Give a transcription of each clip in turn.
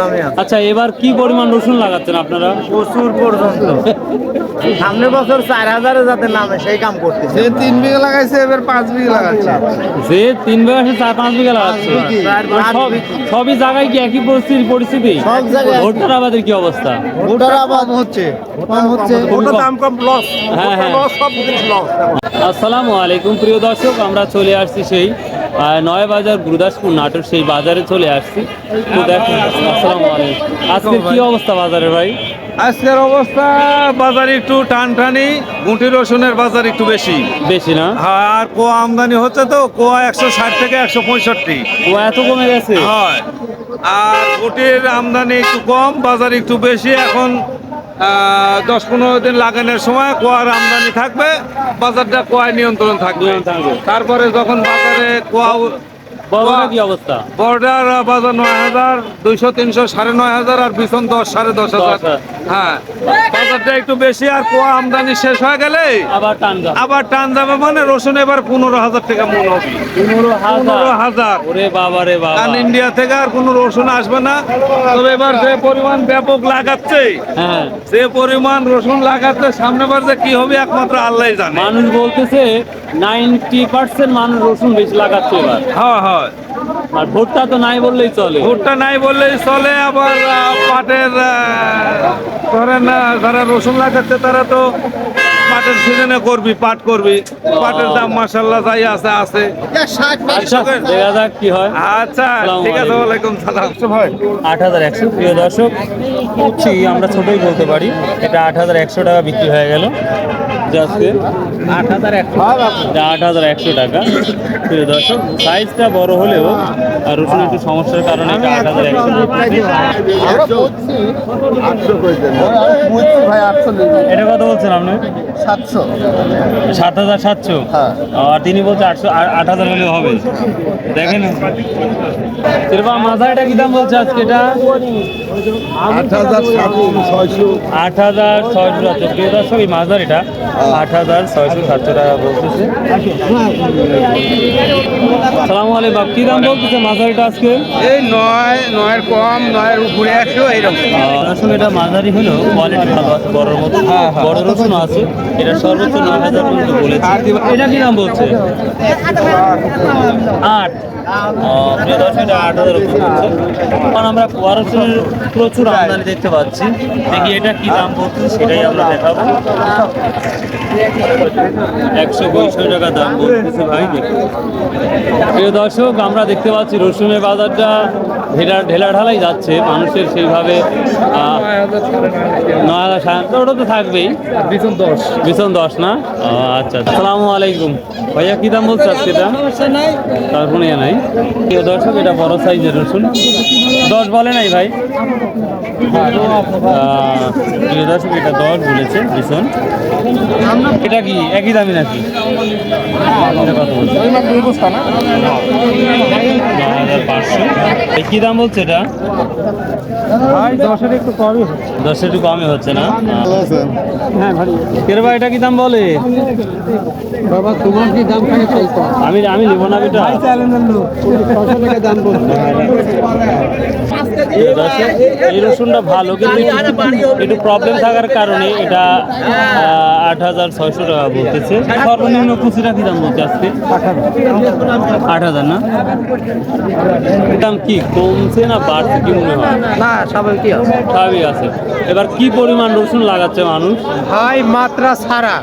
দামে আছে। আচ্ছা এবার কি পরিমাণ রসুন লাগাচ্ছেন আপনারা? প্রচুর পর্যন্ত। সামনে বছর চার হাজারে যাতে নামে সেই কাম করতেছে। সে তিন বিঘা লাগাইছে এবার পাঁচ বিঘা লাগাচ্ছে। যে তিন বিঘা সে চার পাঁচ বিঘা লাগাচ্ছে। সব- সবই জায়গায় কি একই পরিস্থিতি পরিস্থিতি? সব জায়গায় ভোটার আবাদের কি অবস্থা? ভোটার আবাদ হচ্ছে। ভোটার হচ্ছে। ভোটার দাম কম লস হ্যাঁ, হ্যাঁ। সব কিছু লস আসসালামু আলাইকুম প্রিয় দর্শক আমরা চলে আসছি সেই নয় বাজার গুরুদাসপুর নাটোর সেই বাজারে চলে আসছি। তো দেখুন আসসালামু আলাইকুম। আজকে কি অবস্থা বাজারে ভাই? আজকের অবস্থা বাজারে একটু টান টানি গুঁটি রসুনের বাজার একটু বেশি। বেশি না? হ্যাঁ আর কোয়া আমদানি হচ্ছে তো কোয়া একশো ষাট থেকে একশো পঁয়ষট্টি। ও এত কমে গেছে? হয়। আর গুটির আমদানি একটু কম বাজার একটু বেশি এখন দশ পনেরো দিন লাগানোর সময় কোয়ার আমদানি থাকবে বাজারটা কোয়ায় নিয়ন্ত্রণ থাকবে। তারপরে যখন বাজারে কোয়া বড়রা কি অবস্থা? বর্ডার বাজার নয় হাজার দুইশো তিনশো সাড়ে নয় হাজার আর বিছন দশ সাড়ে দশ হাজার। হ্যাঁ। বাজারটা একটু বেশি আর কোয়া আমদানি শেষ হয়ে গেলে আবার টান যাবে। আবার টান যাবে মানে রসুন এবার পনেরো হাজার টাকা মন হবে। পনেরো পনেরো হাজার। হাজার ওরে বাবা রে বাবা। কারণ ইন্ডিয়া থেকে আর কোনো রসুন আসবে না। তবে এবার যে পরিমাণ ব্যাপক লাগাচ্ছে হ্যাঁ। যে পরিমাণ রসুন লাগাচ্ছে সামনে বার যে কি হবে একমাত্র আল্লাহ জানে। মানুষ বলতেছে নাইনটি পার্সেন্ট মানুষ রসুন বেশি লাগাচ্ছে এবার। হয় হয়। আর ভোটটা তো নাই বললেই চলে। ভুট্টা নাই বললেই চলে আবার পাটের ধরেন যারা রসুন লাগাচ্ছে তারা তো পাটের সিজনে করবি পাট করবি। পাটের দাম মাসাল্লাহ যাই আছে আছে। আচ্ছা দেখা যাক কি হয়। আচ্ছা ঠিক আছে। ওয়ালাইকুম সালাম। ভাই। আট হাজার একশো প্রিয় দর্শক আমরা ছোটই বলতে পারি। এটা আট হাজার একশো টাকা বিক্রি হয়ে গেল। আজকে? আট হাজার একশো আট হাজার একশো টাকা। প্রিয় দর্শক সাইজটা বড় হলেও আর রসুন একটু সমস্যার কারণে এটা আট হাজার একশো এটা কত বলছেন আপনি? সাতশো সাত হাজার সাতশো। আর তিনি বলছে আটশো আট হাজার হলেও হবে। দেখেন। মাথাটা কি দাম বলছে আজকে এটা? আট হাজার ছয়শো। আট হাজার ছয়শো সাতশো। প্রিয় দর্শক এই মাছদার এটা আট হাজার ছয়শো সাতশো টাকা বলতেছে। সালামু আলাইকুম বাপ কি দাম বলতেছে মাঝারিটা আজকে? এই নয় নয়ের কম নয়ের উপরে একশো এইরকম। আসলে এটা মাঝারি হলেও কোয়ালিটি ভালো আছে বড়র মতো বড় রসুন আছে। এটা সর্বোচ্চ নয় হাজার পর্যন্ত বলেছে। এটা কি দাম বলছে? আট। কারণ আমরা কোয়া প্রচুর আমদানি দেখতে পাচ্ছি। দেখি এটা কি দাম বলছে সেটাই আমরা দেখাবো। একশো পঁয়ষট্টি টাকা দাম বলতেছে ভাই প্রিয় দর্শক আমরা দেখতে পাচ্ছি রসুনের বাজারটা ঢেলা ঢেলা ঢালাই যাচ্ছে। মানুষের সেইভাবে নয় হাজার সাড়ে ওটা তো থাকবেই। বিছন দশ। ভীষণ দশ না? আচ্ছা আসসালামু আলাইকুম। ভাইয়া কি দাম বলছে আজকে এটা? তারপরে নাই। প্রিয় দর্শক এটা বড় সাইজের রসুন। দশ বলে নাই ভাই? প্রিয় দর্শক এটা দশ বলেছে ভীষণ এটা কি? একই দামি নাকি? কত বলছে ন? হাজার পাঁচশো। কি দাম বলছে এটা? দশের একটু কমই দশ একটু কমই হচ্ছে না? হ্যাঁ কেরে ভাই এটা কি দাম বলে? বাবা তোমার কি দাম আমি আমি নেব না এটা এই রসুনটা ভালো কিন্তু একটু- প্রবলেম থাকার কারণে এটা আট হাজার ছয়শো টাকা বলতেছে। সর্বনিম্ন কুচিটা কি দাম বলছে আজকে? আট হাজার না? দাম কি? কমছে না বাড়ছে কি মনে হয়? না স্বাভাবিক আছে। স্বাভাবিক আছে। এবার কি পরিমাণ রসুন লাগাচ্ছে মানুষ? ভাই মাত্রা ছাড়া।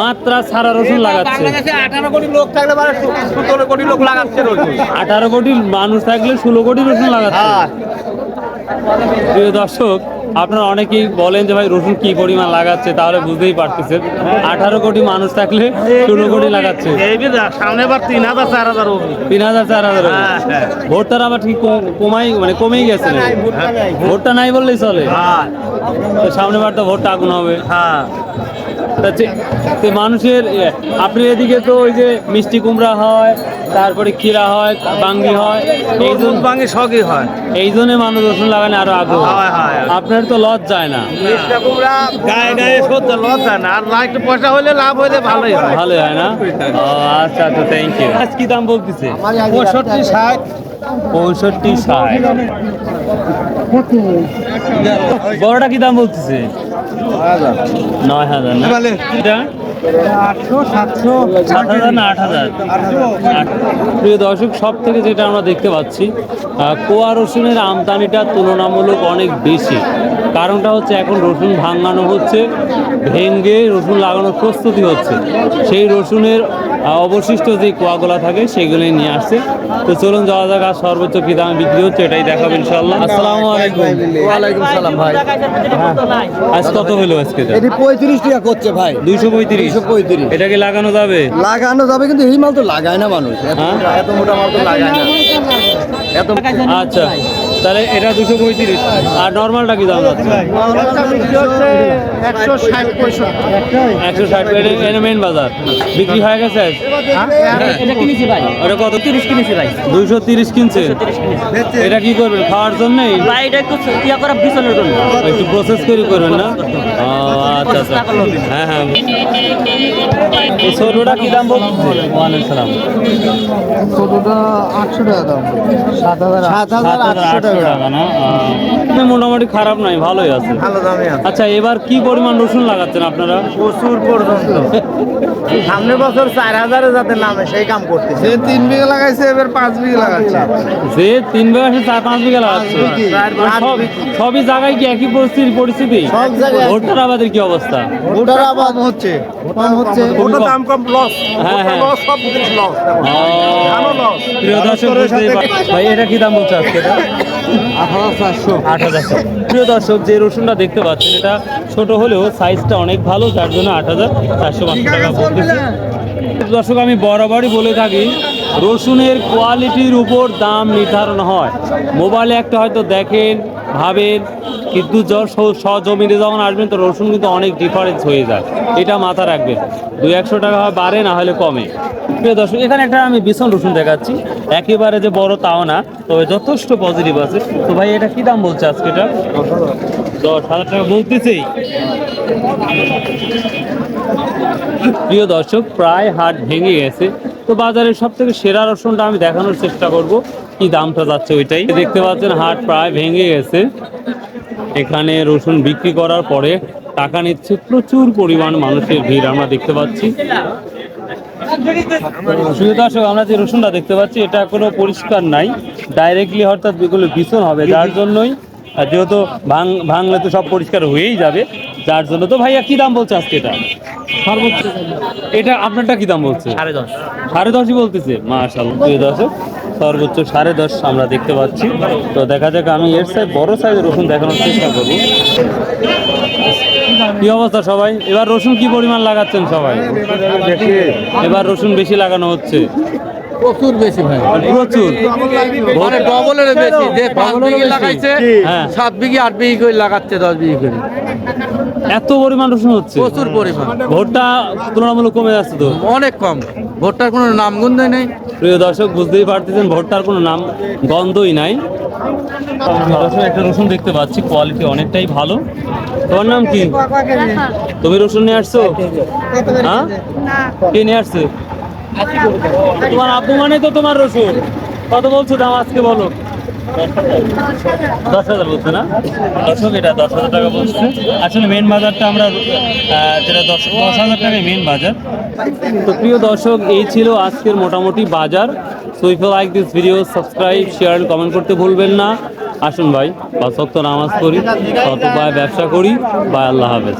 মাত্রা সারা রসুন লাগাচ্ছে। আঠারো কোটি লোক থাকলে মানে সতেরো কোটি লোক লাগাচ্ছে রসুন। আঠারো কোটি মানুষ থাকলে ষোলো কোটি রসুন লাগাচ্ছে। হ্যাঁ। প্রিয় দর্শক আপনারা অনেকেই বলেন যে ভাই রসুন কি পরিমাণ লাগাচ্ছে তাহলে বুঝতেই পারতেছেন। আঠারো কোটি মানুষ থাকলে ষোলো কোটি লাগাচ্ছে। সামনে বার তিন হাজার চার হাজার হবে। তিন হাজার চার হাজার হবে। হ্যাঁ, হ্যাঁ। ভোটটার আবার ঠিক কমাই মানে কমেই গেছে ভোটটা নাই। বললেই চলে। হ্যাঁ। তো সামনে বার তো ভোটটা আগুন হবে। হ্যাঁ। তা মানুষের আপনি এদিকে তো ওই যে মিষ্টি কুমড়া হয় তারপরে ক্ষীরা হয় বাঙ্গি হয় এই জন্য বাঙি সবই হয়। এই জন্য মানুষ রসুন লাগানো আরও আগ্রহ। হয়, আপনার তো যায় না। গায়ে আর পয়সা হলে লাভ হলে ভালোই হয়। ভালোই হয় না? আচ্ছা আচ্ছা থ্যাংক ইউ আজ কি দাম বলতেছে? পঁয়ষট্টি ষাট। পঁয়ষট্টি ষাট। বড়টা কি দাম বলতেছে? নয় হাজার। না? এটা? আটশো সাতশো সাত হাজার না আট হাজার? প্রিয় দর্শক সব থেকে যেটা আমরা দেখতে পাচ্ছি কোয়া রসুনের আমদানিটা তুলনামূলক অনেক বেশি। কারণটা হচ্ছে এখন রসুন ভাঙানো হচ্ছে ভেঙ্গে রসুন লাগানোর প্রস্তুতি হচ্ছে। সেই রসুনের অবশিষ্ট যে কোয়াগুলা থাকে সেগুলোই নিয়ে আসছে। তো চলুন যাওয়া যাক আর সর্বোচ্চ কি দামে বিক্রি হচ্ছে এটাই দেখাবো ইনশাল্লাহ আসসালামু আলাইকুম। ওয়ালাইকুম সালাম ভাই। আজ কত হলো আজকে এটি পঁয়ত্রিশ টাকা করছে ভাই। দুইশো পঁয়ত্রিশ। 235 এটা কি লাগানো যাবে? লাগানো যাবে কিন্তু এই মাল তো লাগায় না মানুষ। এত হ্যাঁ? এত মোটা মাল তো লাগায় না। এত আচ্ছা। তাহলে এটা দুশো পঁয়ত্রিশ। আর নর্মালটা কি দাম একশো ষাট এটা মেন বাজার। বিক্রি হয়ে গেছে ওটা কত? তিরিশ কিনেছি ভাই। দুইশো তিরিশ কিনছে? এটা কি করবেন খাওয়ার জন্যই? ভাই এটা একটু ইয়া করা বিছানোর জন্য। একটু প্রসেস করে করবেন না? আচ্ছা আচ্ছা। হ্যাঁ হ্যাঁ। ছোটটা কি দাম বলছে? ওয়ালাইকুম সালাম। ছোটটা আটশো টাকা দাম। সাত হাজার সাত হাজার আটশো টাকা। না? মোটামুটি খারাপ নাই ভালোই আছে। ভালো দামে আছে। আচ্ছা এবার কি পরিমাণ রসুন লাগাচ্ছেন আপনারা? প্রচুর পর্যন্ত। সামনের বছর চার হাজারে যাতে নামে সেই কাম করতে সে তিন বিঘা লাগাইছে এবার পাঁচ বিঘা লাগাচ্ছে। যে তিন বিঘা সে চার পাঁচ বিঘা লাগাচ্ছে। সবই জায়গায় কি একই পরিস্থিতি পরিস্থিতি? সব জায়গায়। ভোটার আবাদের কি অবস্থা? ভোটার আবাদ হচ্ছে। হচ্ছে। ওটা দাম কম লস হ্যাঁ হ্যাঁ। লস সব লস প্রিয় দর্শক ভাই এটা কি দাম বলছে আজকে এটা? আট হাজার প্রিয় দর্শক যে রসুনটা দেখতে পাচ্ছেন এটা ছোট হলেও সাইজটা অনেক ভালো যার জন্য আট হাজার চারশো পাঁচশো টাকা বলতেছে। দর্শক আমি বরাবরই বলে থাকি রসুনের কোয়ালিটির উপর দাম নির্ধারণ হয়। মোবাইলে একটা হয়তো দেখেন ভাবেন কিন্তু সজমিনে যখন আসবেন তো রসুন কিন্তু অনেক ডিফারেন্স হয়ে যায়। এটা মাথা রাখবেন। দু একশো টাকা হয় বাড়ে না হলে কমে। প্রিয় দর্শক, এখানে একটা আমি ভীষণ রসুন দেখাচ্ছি। একেবারে যে বড় তাও না, তবে যথেষ্ট পজিটিভ আছে। তো ভাই, এটা কি দাম বলছে আজকে এটা? দশ হাজার টাকা বলতেছেই। প্রিয় দর্শক, প্রায় হাট ভেঙে গেছে। তো বাজারের সব থেকে সেরা রসুনটা আমি দেখানোর চেষ্টা করব। কি দামটা যাচ্ছে ওইটাই? দেখতে পাচ্ছেন, হাট প্রায় ভেঙে গেছে। এখানে রসুন বিক্রি করার পরে টাকা নিচ্ছে প্রচুর পরিমাণ মানুষের ভিড়, আমরা দেখতে পাচ্ছি। দর্শক আমরা যে রসুনটা দেখতে পাচ্ছি এটা কোনো পরিষ্কার নাই। ডাইরেক্টলি অর্থাৎ এগুলো ভীষণ হবে যার জন্যই আর যেহেতু ভাঙ ভাঙলে তো সব পরিষ্কার হয়েই যাবে যার জন্য তো ভাইয়া কি দাম বলছে আজকে এটা? সর্বোচ্চ। এটা আপনারটা কি দাম বলছে? সাড়ে দশ। সাড়ে দশই বলতেছে মাশাল্লাহ প্রিয় দর্শক সর্বোচ্চ সাড়ে দশ আমরা দেখতে পাচ্ছি। তো দেখা যাক আমি এর সাইজ বড় সাইজের রসুন দেখানোর চেষ্টা করব। কি অবস্থা সবাই? এবার রসুন কি পরিমাণ লাগাচ্ছেন সবাই? এবার রসুন বেশি লাগানো হচ্ছে। প্রচুর বেশি ভাই। প্রচুর। মানে ডবলের বেশি। যে পাঁচ বিঘি লাগাইছে হ্যাঁ। সাত বিঘি আট বিঘি করে লাগাচ্ছে দশ বিঘি করে। এত পরিমাণ রসুন হচ্ছে। প্রচুর পরিমাণ। ভোটটা তুলনামূলক কমে যাচ্ছে তো। অনেক কম। ভোটটার কোনো নামগন্ধই নেই। প্রিয় দর্শক বুঝতেই পারতেছেন ভোটটার কোনো নাম গন্ধই নাই। দর্শক একটা রসুন দেখতে পাচ্ছি কোয়ালিটি অনেকটাই ভালো। তোমার নাম কি? তুমি রসুন নিয়ে আসছো? হ্যাঁ? কে নিয়ে আসছে? তোমার আব্বু মানে তো তোমার রসুন। কত বলছো দাম আজকে বলো। দশ হাজার বলছে না? দর্শক, এটা দশ হাজার টাকা বলছে। আসলে মেন বাজারটা আমরা যেটা দশ দশ হাজার টাকায় মেন বাজার। তো প্রিয় দর্শক, এই ছিল আজকের মোটামুটি বাজার। So if like this video subscribe share and comment করতে ভুলবেন না। আসুন ভাই, পাঁচ নামাজ পড়ি তত ব্যবসা করি। বা আল্লাহ হাফেজ।